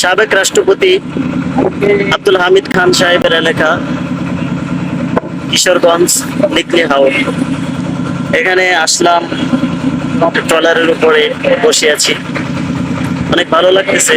সাবেক রাষ্ট্রপতি আব্দুল হামিদ খান সাহেবের এলাকা কিশোরগঞ্জ নিকলি হাউস এখানে আসলাম, ট্রলারের উপরে বসে আছি। অনেক ভালো লাগতেছে।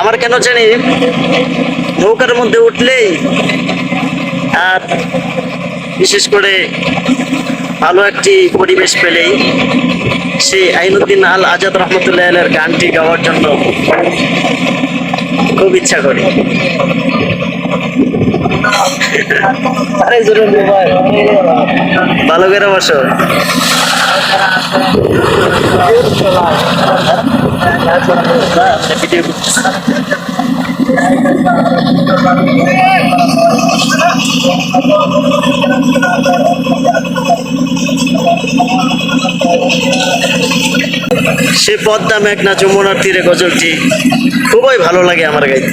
আমার কেন জানি নৌকার মধ্যে উঠলেই আর বিশেষ করে ভালো একটি পরিবেশ পেলেই সেই আইনুদ্দিন আল আজাদ রহমতুল্লাহ আলের গানটি গাওয়ার জন্য খুব ইচ্ছা করি। ভালো করে বসো। সে পদ্মা মেঘনা যমুনার তীরে গজলটি খুবই ভালো লাগে আমার গাইতে।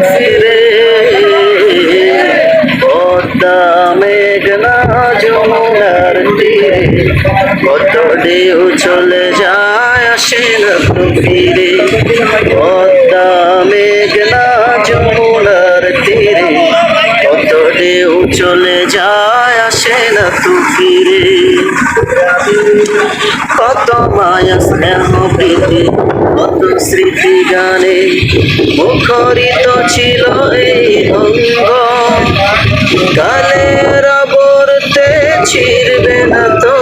কত ঢেউ চলে যায়, আসে না তো ফিরে। পদ্মা মেঘনা যমুনার তীরে। কত ঢেউ চলে যায়, আসে না তো ফিরে। কত মায়া স্নেহ প্রীতি, কত স্মৃতি গানে। মুখরিত ছিল এই অঙ্গ। কালের বর্তে ছিড়বে না তো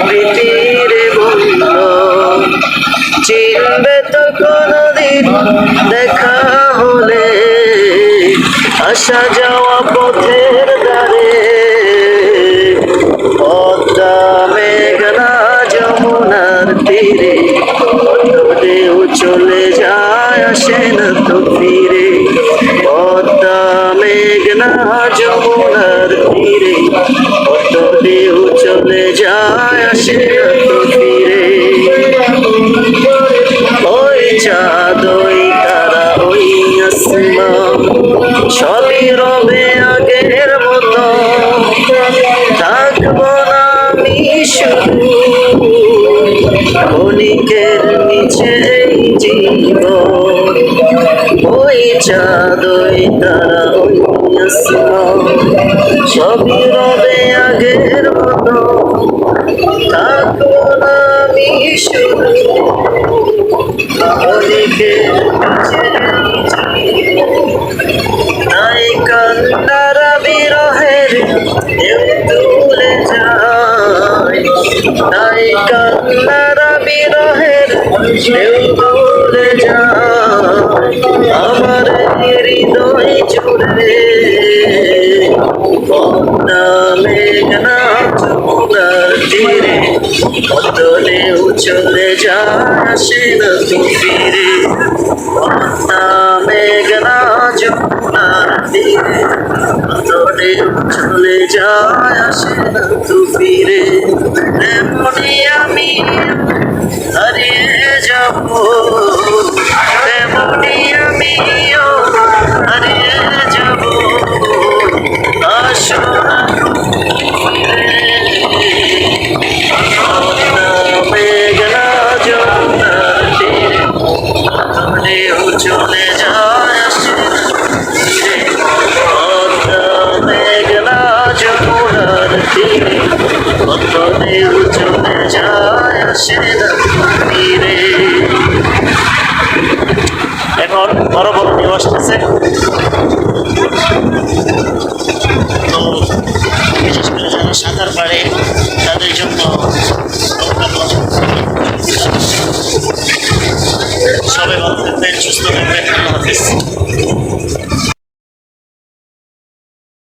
প্রীতির বন্ধ চিনবে তো কোনদিন দেখা হলে। আসা যাওয়া পথের সবই রবে আগের মতো। থাকব না আমি শুধু ক্ষণিকের নিচে জীবন। ওই চাঁদ ওই তারা, ওই সবই রবে আগের তাই কান্নারা বিরহের তুলে যায় তাই কান্নারা বিরহের তুলে যায় আমার হৃদয় জুড়ে মেঘনা যমুনার তীরে বদলেও চলে যায় আসে না তো ফিরে। মেঘনা যমুনার তীরে বদলেও চলে যায় আসে না তো ফিরে। তেমনি আমি হারিয়ে যাব। তেমনি আমিও আসতেছে তো বিশেষ করে যারা সাঁতার পারে তাদের জন্য সবাই ভালো থাকবেন সুস্থ থাকবেন আল্লাহ হাফিজ